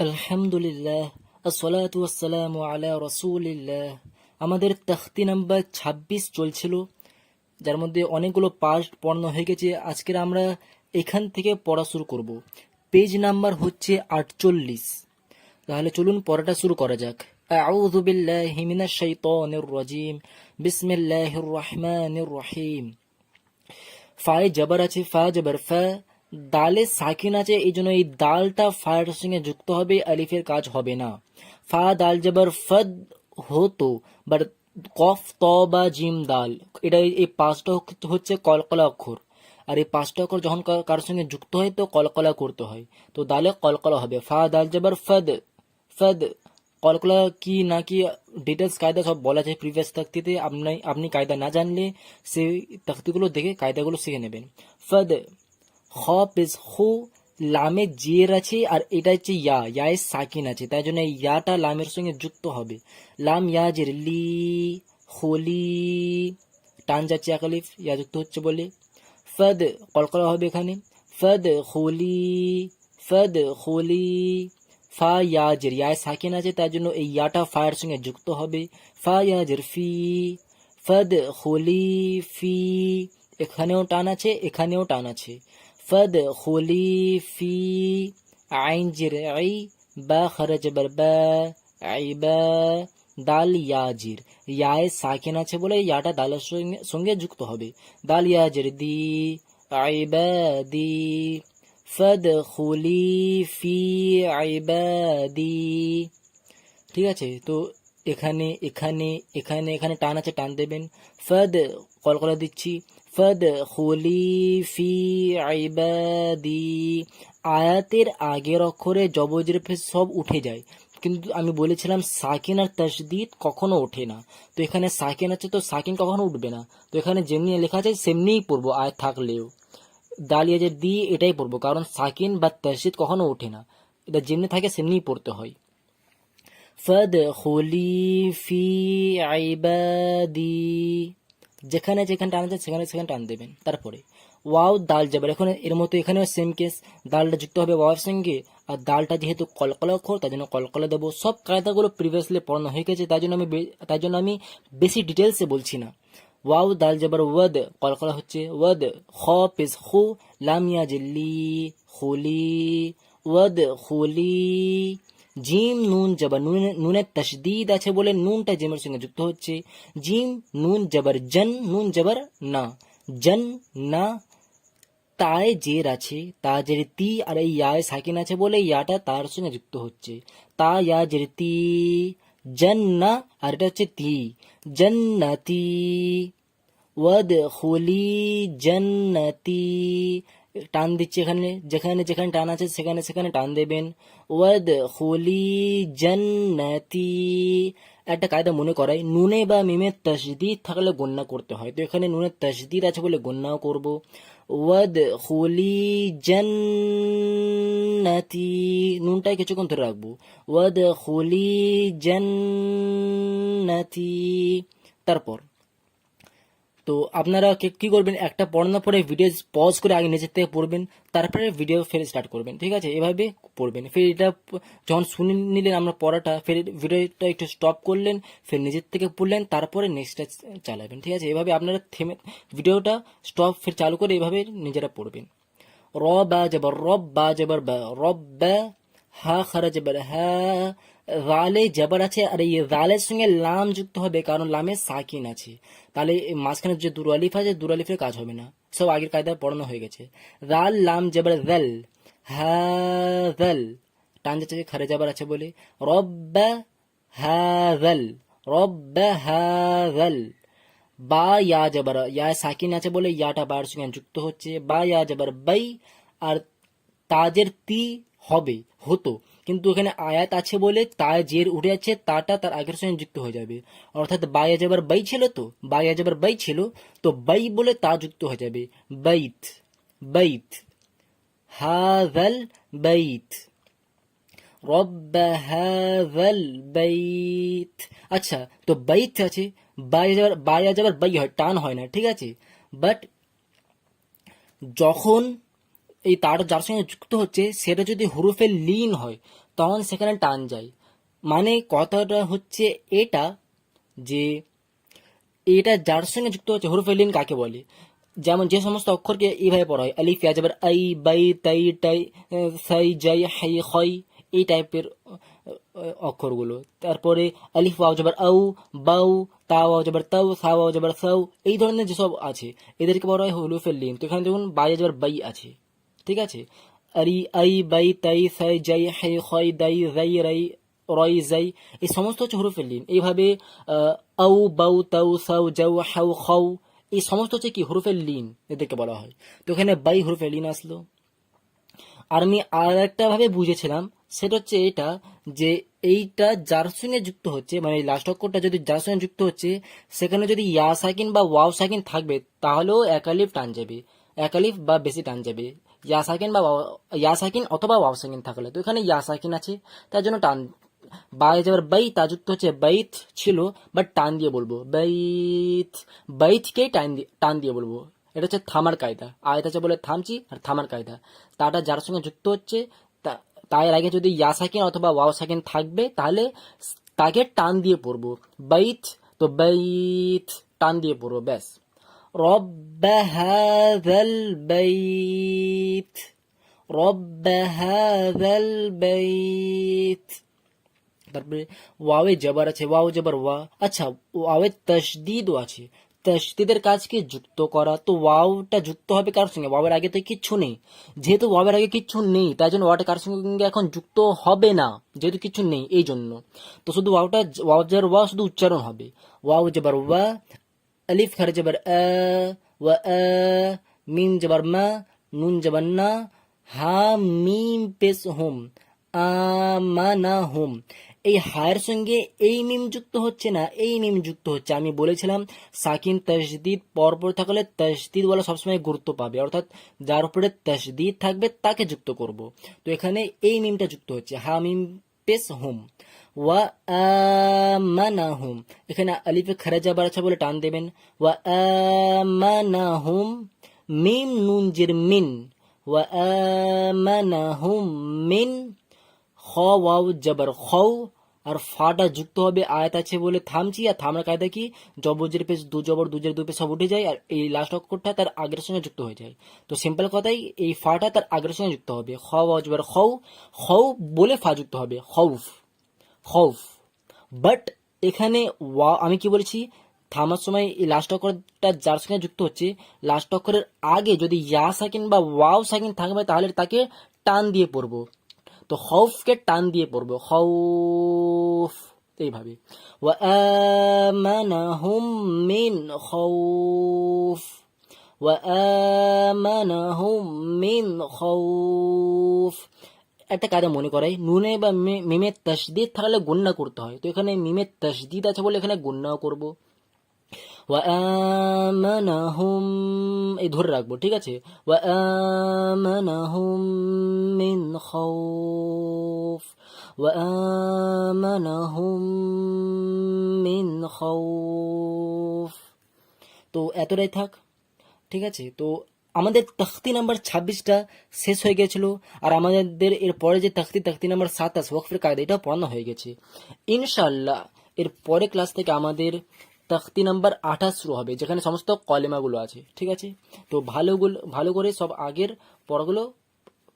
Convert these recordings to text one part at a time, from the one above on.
আলহামদুলিল্লাহ আসসালাতু ওয়াসসালামু আলা রাসূলিল্লাহ আমাদের তখতি নাম্বার ২৬ চলছিল যার মধ্যে অনেকগুলো পাস্ট পড়ানো হয়ে গেছে আজকের আমরা এখান থেকে পড়া শুরু করব পেজ নাম্বার হচ্ছে আটচল্লিশ তাহলে চলুন পড়াটা শুরু করা যাক أعوذ بالله من الشيطان الرجيم بسم الله الرحمن الرحيم ফায়ে জবর আছে ফা জবর ফা দালে সাকিন আছে এই জন্য এই দালটা ফায়ের সঙ্গে যুক্ত হবে, আলিফের কাজ হবে না। ফা দাল জবর ফদ হতো বাট কফ ত বা জিম দাল, এটা এই পাঁচটা হচ্ছে কলকলা অক্ষর। আর এই পাঁচটা অক্ষর যখন কার- কারোর সঙ্গে যুক্ত হয়, তো কলকলা করতে হয়। তো দালে কলকলা হবে। ফা দাল জবর ফদ ফদ, কলকলা কি না কি ডিটেলস কায়দা সব বলা যায় প্রিভিয়াস তাক্তিতে। আপনি আপনি কায়দা না জানলে সেই তাক্তিগুলো দেখে কায়দাগুলো শিখে নেবেন। ফদ খ পেস হু, লামে জিয়ের আছে, আর এটা হচ্ছে ইয়া, ইয়ায় সাকিন আছে, তাই জন্য ইয়াটা লামের সঙ্গে যুক্ত হবে। লাম ইয়া জের, লি হোলি টান যাচ্ছে একালিফ ইয়া যুক্ত হচ্ছে বলে। ফদ কলকলা হবে এখানে। ফদ হোলি ফদ হোলি ফা ইয়াজের ইয়ায় সাকিন আছে তার জন্য এই ইয়াটা ফায়ের সঙ্গে যুক্ত হবে। ফা ইয়াজের ফি, ফদ হোলি ফি, এখানেও টান আছে, এখানেও টান আছে। ফি আইন জের আই বা খরচ বার বা আই বা দাল ইয়াজির ইয়ায় সাকিন আছে বলে ইয়াটা দালের সঙ্গে যুক্ত হবে। দাল ইয়াজির দি আইবাদি ফাদখুলি ফি আইবাদি ঠিক আছে? তো এখানে এখানে এখানে এখানে টান আছে, টান দেবেন। ফদ কলকলা দিচ্ছি। ফদ খুলি ফি আইবাদি আয়াতের আগের অক্ষরে জবজের ফেস সব উঠে যায়। কিন্তু আমি বলেছিলাম, সাকিন আর তসদিদ কখনো ওঠে না। তো এখানে সাকিন আছে, তো সাকিন কখনো উঠবে না। তো এখানে যেমনি লেখা আছে, সেমনিই পড়ব আয়াত থাকলেও। দালিয়া যে দি, এটাই পড়ব, কারণ সাকিন বা তসদিদ কখনো ওঠে না। এটা যেমনি থাকে, সেমনিই পড়তে হয়। ফদ হোলি ফি আইবাদি। যেখানে যেখানে টান আছে, সেখানে সেখানে টান দেবেন। তারপরে, ওয়াও, দাল যাবে এখন এর মতো এখানেও সেম কেস দালটা যুক্ত হবে ওয়াওয়ের সঙ্গে, আর দালটা যেহেতু কলকলা অক্ষর তার জন্য কলকলা দেবো। সব কায়দাগুলো প্রিভিয়াসলি পড়ানো হয়ে গেছে, তাই জন্য আমি তাই জন্য আমি বেশি ডিটেলসে বলছি না। ওয়াও, দাল যাবার ওয়াদ, কলকলা হচ্ছে ওয়াদ। খ পেস খু লামিয়া জিল্লি খুলি ওয়াদ খুলি জিম, নুন, জবর নুন, নুনের তশদিদ আছে বলে নুনটা জিমের সঙ্গে যুক্ত হচ্ছে। জিম, নুন, জবর জন, নুন, জবর না। জন, না, তায়, জের আছে। তা, জের, তি আর এই ইয়ায় সাকিন আছে বলে ইয়াটা তার সঙ্গে যুক্ত হচ্ছে। তা, ইয়া, জের, তি জন্না আর এটা হচ্ছে তি। জন্নতি, ওয়াদখুলি, জান্নাতি টান দিচ্ছে এখানে, যেখানে যেখানে টান আছে সেখানে সেখানে টান দেবেন। ওয়াদখুলি জান্নাতি। একটা কায়দা মনে করাই, নুনে বা মিমের তসদিদ থাকলে গণ্যা করতে হয়। তো এখানে নুনের তসদিদ আছে বলে গণ্যাও করব। ওয়াদখুলি জান্নাতি। নুনটাই কিছুক্ষণ ধরে রাখব। ওয়াদখুলি জান্নাতি। তারপর তো আপনারা কে- করবেন? একটা পড়ানোর পরে ভিডিও পজ করে আগে নিজের থেকে পড়বেন, তারপরে ভিডিও ফের স্টার্ট করবেন, ঠিক আছে? এভাবে পড়বেন। ফের এটা যখন শুনে নিলেন আমরা পড়াটা, ফের ভিডিওটা একটু স্টপ করলেন, ফের নিজের থেকে পড়লেন, তারপরে নেক্সটটা চালাবেন, ঠিক আছে? এভাবে আপনারা থেমে ভিডিওটা স্টপ ফের চালু করে এভাবে নিজেরা পড়বেন। র বা জবর, রব বা জবর বা, রব বা হা খারা জবর হা রালে জবর আছে, আর এই রালের সঙ্গে লাম যুক্ত হবে, কারণ লামে সাকিন আছে। তাহলে মাঝখানে যে দুরালিফ আছে দুর আলিফের কাজ হবে না। সব আগের কায়দায় পড়ানো হয়ে গেছে। রাল, লাম, জবর দল হা দল টান যাচ্ছে খারে জবর আছে বলে। রব্বা হা দল রব্বা হা দল বা, ইয়া, জবর। ইয়া, সাকিন আছে বলে ইয়াটা বার সঙ্গে যুক্ত হচ্ছে। বা, ইয়া, জবর, বাই। আর তাজের তি হবে, হতো। কিন্তু এখানে আয়াত আছে বলে তা জের উঠে যাচ্ছে তাটা তার আগের সঙ্গে যুক্ত হয়ে যাবে। অর্থাৎ বায়া যাবার বাই ছিল তো? বায়া যাবার বাই ছিল, তো বাই বলে তা যুক্ত হয়ে যাবে। বাইত বাইত হাজাল বাইত। রব্ব হাজাল বাইত। আচ্ছা তো বাইত আছে বায়া যাবার বায়া যাবার বাই হয়, টান হয় না, ঠিক আছে? বাট যখন এই তার যার সঙ্গে যুক্ত হচ্ছে, সেটা যদি হুরুফে লিন হয়, তখন সেখানে টান যায়। মানে কথাটা হচ্ছে এটা যে, এটা যার সঙ্গে যুক্ত হচ্ছে, হরফে লিন কাকে বলে? যেমন যে সমস্ত অক্ষরকে এইভাবে পড়া হয়, আলিফ ইয়া যাবার আই, বাই, তাই টাই সাই, জাই, হাই হয় এই টাইপের অক্ষরগুলো। তারপরে আলিফ, ওয়াও আউ, বাউ তা ওয়াও তাও সা ওয়াও সাউ এই ধরনের যেসব আছে, এদেরকে বলা হয় হরফে লিন। তো এখানে দেখুন, বাই যাবার বাই আছে। ঠিক আছে? আরি আই বাই তাই সাই জাই হাই হয় দাই রাই রাই রয় জাই এই সমস্ত হচ্ছে হরফের লিন। এইভাবে আউ, বাউ, তাউ, সাউ জাউ হাউ, খাউ, এই সমস্ত হচ্ছে কি হরফের লিন এদেরকে বলা হয়। তো এখানে বাই হরফের লিন আসলো। আর আমি আর একটা ভাবে বুঝেছিলাম, সেটা হচ্ছে এটা যে এইটা যার সঙ্গে যুক্ত হচ্ছে মানে লাস্ট অক্ষরটা যদি যার সঙ্গে যুক্ত হচ্ছে, সেখানে যদি ইয়া সাকিন বা ওয়াও সাকিন থাকবে, তাহলেও একালিফ টান যাবে একালিফ বা বেশি টান যাবে। ইয়া সাকিন বা ওয়াও- ইয়া সাকিন অথবা ওয়াও সাকিন থাকলে তো এখানে ইয়া সাকিন আছে। তার জন্য টান বাই যাবার বাই তা যুক্ত হচ্ছে বাইত ছিল বাট টান দিয়ে বলব। বাইত বাইতকেই টান দিয়ে টান দিয়ে বলব। এটা হচ্ছে থামার কায়দা। আয়ত আছে বলে থামছি আর থামার কায়দা। তাটা যার সঙ্গে যুক্ত হচ্ছে, তা- তার আগে যদি ইয়া সাকিন অথবা ওয়াও সাকিন থাকবে, তাহলে তাকে টান দিয়ে পড়ব। বাইত তো বাইত টান দিয়ে পড়ব, ব্যাস। رب هذا البيت رب هذا البيت তারপরে ওয়াওয়ে জবর আছে ওয়াও জবর ওয়া আচ্ছা ওয়াওয়ে তশদিদও আছে তশদিদের কাজকে যুক্ত করা তো ওয়াওটা যুক্ত হবে কার সঙ্গে ওয়াওয়ের আগে তো কিচ্ছু নেই যেহেতু ওয়াওয়ের আগে কিচ্ছু নেই তাই জন্য ওয়াটা কার সঙ্গে এখন যুক্ত হবে না যেহেতু কিছু নেই এই জন্য তো শুধু ওয়াওটা ওয়াও জবর ওয়া শুধু উচ্চারণ হবে ওয়াও জবর ওয়া আলিফ খারে জবর আ ওয়া আ মিম জবর মা নুন জবর না হা মিম পেস হোম আমানা হোম এই হায়ের সঙ্গে এই মিম যুক্ত হচ্ছে না, এই মিম যুক্ত হচ্ছে। আমি বলেছিলাম, সাকিন, তসদিদ, পরপর থাকলে তসদিদ বলা সবসময় গুরুত্ব পাবে। অর্থাৎ যার উপরে তসদিদ থাকবে, তাকে যুক্ত করব। তো এখানে এই মিমটা যুক্ত হচ্ছে। হা, মিম পেশ হোম ওয়া আমানাহুম এখানে আলিফে খারাজা আছে বলে টান দেবেন। ওয়া আমানাহুম মিম নুন জির মিন। ওয়া আমানাহুম মিন, খ, ওয়াও, জবর খৌ আর ফাটা যুক্ত হবে, আয়াত আছে বলে থামছি, আর থামার কায়দা কি? জবজের পেশ, দু জবর দুজের দু পেশ সব উঠে যায়, আর এই লাস্ট অক্ষরটা তার আগের সঙ্গে যুক্ত হয়ে যায়। তো সিম্পল কথাই, এই ফাটা তার আগের সঙ্গে যুক্ত হবে। খ ওয়াও জবর খৌ খৌ বলে ফা যুক্ত হবে খৌফ খৌফ বাট এখানে ওয়া, আমি কি বলেছি? থামার সময় এই লাস্ট অক্ষরটা যার সঙ্গে যুক্ত হচ্ছে লাস্ট অক্ষরের আগে যদি ইয়া সাকিন বা ওয়াও সাকিন থাকবে, তাহলে তাকে টান দিয়ে পড়ব। তো খৌফকে টান দিয়ে পড়বো খৌফ এইভাবে وآمنهم من خوف وآمنهم من خوف একটা কাজে মনে করাই নুনে বা মে- মিমের তসদিদ থাকলে গুন্না করতে হয় তো এখানে মিমের তসদিদ আছে বলে এখানে গুন্নাও করব ওয়ামানাহুম এই ধরে রাখব, ঠিক আছে? ওয়ামানাহুম মিন খৌফ ওয়ামানাহুম মিন খৌফ তো এতটাই থাক, ঠিক আছে? তো আমাদের তখতি নাম্বার ছাব্বিশটা শেষ হয়ে গেছিল, আর আমাদের এরপরে যে তখতি তখতি নাম্বার সাতাশ, ওয়াকফের কায়দা এটা পড়ানো হয়ে গেছে। ইনশাল্লাহ এর পরে ক্লাস থেকে আমাদের তখতি নাম্বার আঠাশ শুরু হবে, যেখানে সমস্ত কলেমাগুলো আছে, ঠিক আছে? তো ভালোগুলো, ভালো করে সব আগের পড়াগুলো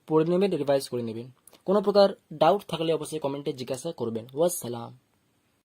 পড়ে নেবেন রিভাইজ করে নেবেন। কোনো প্রকার ডাউট থাকলে অবশ্যই কমেন্টে জিজ্ঞাসা করবেন। ওয়াসসালাম।